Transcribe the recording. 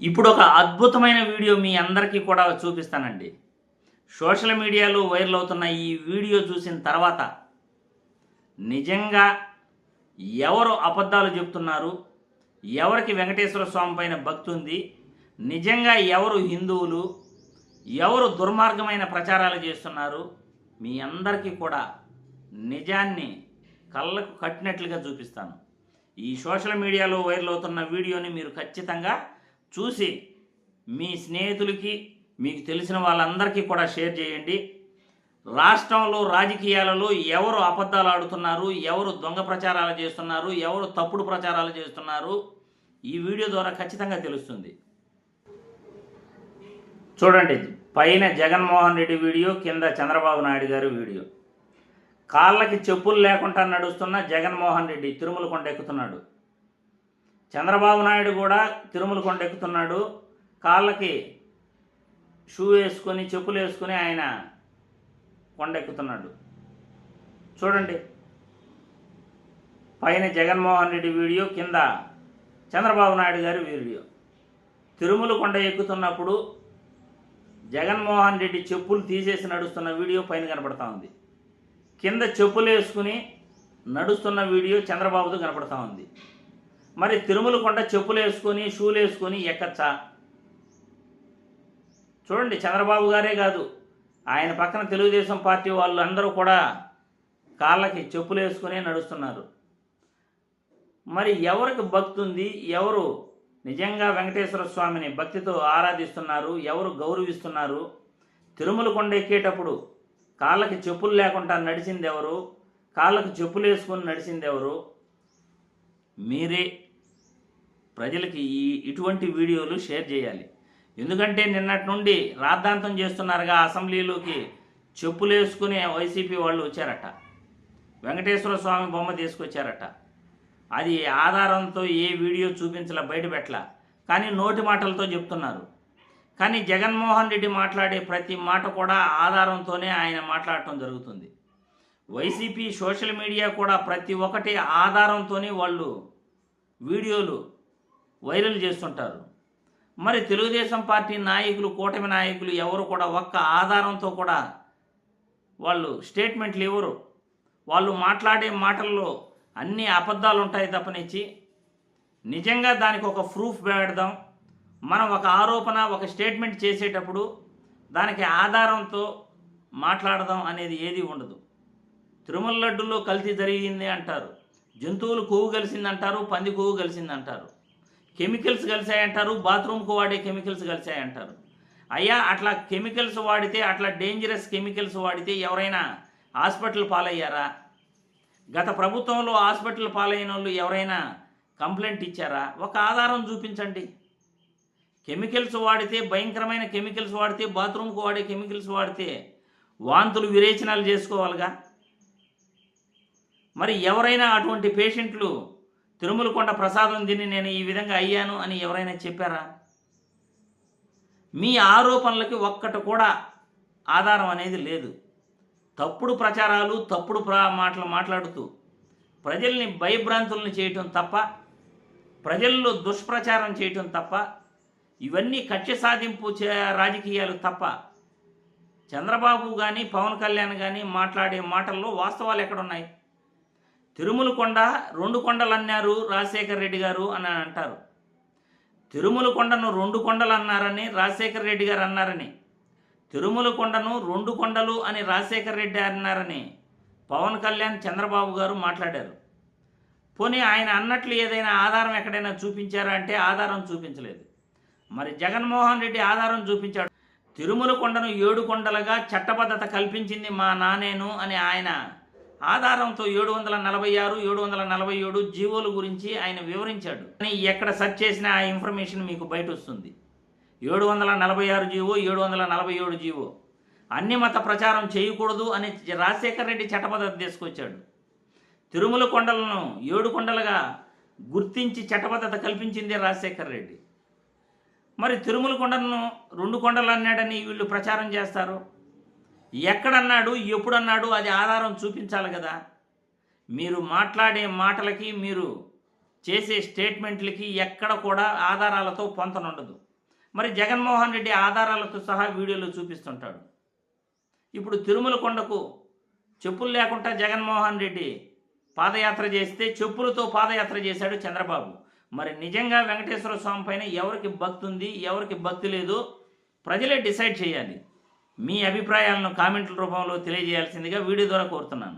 ఇప్పుడు ఒక అద్భుతమైన వీడియో మీ అందరికీ కూడా చూపిస్తానండి. సోషల్ మీడియాలో వైరల్ అవుతున్న ఈ వీడియో చూసిన తర్వాత నిజంగా ఎవరు అబద్ధాలు చెప్తున్నారు? ఎవరికి వెంకటేశ్వర స్వామి పైన భక్తి ఉంది? నిజంగా ఎవరు హిందువులు? ఎవరు దుర్మార్గమైన ప్రచారాలు చేస్తున్నారు? మీ అందరికీ కూడా నిజాన్ని కళ్ళకు కట్టినట్లుగా చూపిస్తాను. ఈ సోషల్ మీడియాలో వైరల్ అవుతున్న వీడియోని మీరు ఖచ్చితంగా చూసి మీ స్నేహితులకి మీకు తెలిసిన వాళ్ళందరికీ కూడా షేర్ చేయండి. రాష్ట్రంలో రాజకీయాలలో ఎవరు అబద్ధాలు ఆడుతున్నారు ఎవరు దొంగ ప్రచారాలు చేస్తున్నారు ఎవరు తప్పుడు ప్రచారాలు చేస్తున్నారు ఈ వీడియో ద్వారా ఖచ్చితంగా తెలుస్తుంది. చూడండి పైన జగన్మోహన్ రెడ్డి వీడియో కింద చంద్రబాబు నాయుడు గారి వీడియో. కాళ్ళకి చెప్పులు లేకుండా నడుస్తున్న జగన్మోహన్ రెడ్డి తిరుమల కొండ ఎక్కుతున్నాడు. చంద్రబాబు నాయుడు కూడా తిరుమల కొండ ఎక్కుతున్నాడు కాళ్ళకి షూ వేసుకొని చెప్పులు వేసుకొని ఆయన కొండ ఎక్కుతున్నాడు చూడండి. పైన జగన్మోహన్ రెడ్డి వీడియో కింద చంద్రబాబు నాయుడు గారి వీడియో. తిరుమల కొండ ఎక్కుతున్నప్పుడు జగన్మోహన్ రెడ్డి చెప్పులు తీసేసి నడుస్తున్న వీడియో పైన కనపడతా ఉంది. కింద చెప్పులు వేసుకుని నడుస్తున్న వీడియో చంద్రబాబుతో కనపడతా ఉంది. మరి తిరుమల కొండ చెప్పులు వేసుకొని షూలు వేసుకొని ఎక్కచ్చా? చూడండి చంద్రబాబు గారే కాదు. ఆయన పక్కన తెలుగుదేశం పార్టీ వాళ్ళు అందరూ కూడా కాళ్ళకి చెప్పులు వేసుకునే నడుస్తున్నారు. మరి ఎవరికి భక్తి ఉంది? ఎవరు నిజంగా వెంకటేశ్వర స్వామిని భక్తితో ఆరాధిస్తున్నారు? ఎవరు గౌరవిస్తున్నారు? తిరుమల కొండ ఎక్కేటప్పుడు కాళ్ళకి చెప్పులు లేకుండా నడిచింది ఎవరు? కాళ్ళకి చెప్పులు వేసుకొని నడిచింది ఎవరు? మీరే. ప్రజలకి ఈ ఇటువంటి వీడియోలు షేర్ చేయాలి. ఎందుకంటే నిన్నటి నుండి రాద్ధాంతం చేస్తున్నారుగా అసెంబ్లీలోకి. చెప్పులు వేసుకునే వైసీపీ వాళ్ళు వచ్చారట. వెంకటేశ్వర స్వామి బొమ్మ తీసుకొచ్చారట. అది ఆధారంతో ఏ వీడియో చూపించలా బయటపెట్టలా కానీ నోటి మాటలతో చెప్తున్నారు. కానీ జగన్మోహన్ రెడ్డి మాట్లాడే ప్రతి మాట కూడా ఆధారంతోనే ఆయన మాట్లాడటం జరుగుతుంది. వైసీపీ సోషల్ మీడియా కూడా ప్రతి ఒక్కటి ఆధారంతోనే వాళ్ళు వీడియోలు వైరల్ చేస్తుంటారు. మరి తెలుగుదేశం పార్టీ నాయకులు కూటమి నాయకులు ఎవరు కూడా ఒక్క ఆధారంతో కూడా వాళ్ళు స్టేట్మెంట్లు ఇవ్వరు. వాళ్ళు మాట్లాడే మాటల్లో అన్ని అబద్ధాలు ఉంటాయి తప్పనిచ్చి. నిజంగా దానికి ఒక ప్రూఫ్ పెడదాం. మనం ఒక ఆరోపణ ఒక స్టేట్మెంట్ చేసేటప్పుడు దానికి ఆధారంతో మాట్లాడదాం అనేది ఏది ఉండదు. తిరుమల లడ్డులో కల్తీ జరిగింది అంటారు. జంతువులు కొవ్వు కలిసిందంటారు పంది కొవ్వు కలిసిందంటారు. కెమికల్స్ కలిసాయంటారు బాత్రూమ్కు వాడే కెమికల్స్ కలిసాయంటారు అయ్యా అట్లా కెమికల్స్ వాడితే అట్లా డేంజరస్ కెమికల్స్ వాడితే ఎవరైనా హాస్పిటల్ పాలయ్యారా? గత ప్రభుత్వంలో హాస్పిటల్ పాలైన వాళ్ళు ఎవరైనా కంప్లైంట్ ఇచ్చారా? ఒక ఆధారం చూపించండి. కెమికల్స్ వాడితే భయంకరమైన కెమికల్స్ వాడితే బాత్రూమ్కు వాడే కెమికల్స్ వాడితే వాంతులు విరేచనాలు చేసుకోవాలిగా? మరి ఎవరైనా అటువంటి పేషెంట్లు తిరుమలకొండ ప్రసాదం తిని నేను ఈ విధంగా అయ్యాను అని ఎవరైనా చెప్పారా? మీ ఆరోపణలకి ఒక్కటి కూడా ఆధారం అనేది లేదు. తప్పుడు ప్రచారాలు తప్పుడు ప్రా మాటలు మాట్లాడుతూ ప్రజల్ని భయభ్రాంతులను చేయటం తప్ప ప్రజల్లో దుష్ప్రచారం చేయటం తప్ప ఇవన్నీ కక్ష సాధింపు చే రాజకీయాలు తప్ప చంద్రబాబు కానీ పవన్ కళ్యాణ్ కానీ మాట్లాడే మాటల్లో వాస్తవాలు ఎక్కడున్నాయి? తిరుమల కొండ రెండు కొండలు అన్నారు రాజశేఖర్ రెడ్డి గారు అని అంటారు. తిరుమల కొండను రెండు కొండలు అన్నారని రాజశేఖర్ రెడ్డి గారు అన్నారని తిరుమల కొండను రెండు కొండలు అని రాజశేఖర్ రెడ్డి అన్నారని పవన్ కళ్యాణ్ చంద్రబాబు గారు మాట్లాడారు. పోనీ ఆయన అన్నట్లు ఏదైనా ఆధారం ఎక్కడైనా చూపించారా అంటే ఆధారం చూపించలేదు. మరి జగన్మోహన్ రెడ్డి ఆధారం చూపించాడు. తిరుమల కొండను ఏడు కొండలుగా చట్టబద్ధత కల్పించింది మా నానేను అని ఆయన ఆధారంతో ఏడు వందల నలభై ఆరు ఏడు వందల నలభై ఏడు జీవోల గురించి ఆయన వివరించాడు. కానీ ఎక్కడ సెర్చ్ చేసినా ఆ ఇన్ఫర్మేషన్ మీకు బయట వస్తుంది ఏడు వందల నలభై ఆరు జీవో ఏడు వందల నలభై ఏడు జీవో. అన్ని మత ప్రచారం చేయకూడదు అని రాజశేఖర రెడ్డి చట్టబద్ధత తీసుకొచ్చాడు. తిరుమల కొండలను ఏడు కొండలుగా గుర్తించి చట్టబద్ధత కల్పించింది రాజశేఖర రెడ్డి మరి తిరుమల కొండలను రెండు కొండలు అన్నాడని వీళ్ళు ప్రచారం చేస్తారు? ఎక్కడన్నాడు ఎప్పుడన్నాడు అది ఆధారం చూపించాలి కదా. మీరు మాట్లాడే మాటలకి మీరు చేసే స్టేట్మెంట్లకి ఎక్కడ కూడా ఆధారాలతో పొంతనుండదు. మరి జగన్మోహన్ రెడ్డి ఆధారాలతో సహా వీడియోలో చూపిస్తుంటాడు. ఇప్పుడు తిరుమల కొండకు చెప్పులు లేకుండా జగన్మోహన్ రెడ్డి పాదయాత్ర చేస్తే చెప్పులతో పాదయాత్ర చేశాడు చంద్రబాబు. మరి నిజంగా వెంకటేశ్వర స్వామి పైన ఎవరికి భక్తి ఉంది ఎవరికి భక్తి లేదు ప్రజలే డిసైడ్ చేయాలి. మీ అభిప్రాయాలను కామెంట్ల రూపంలో తెలియజేయాల్సిందిగా వీడియో ద్వారా కోరుతున్నాను.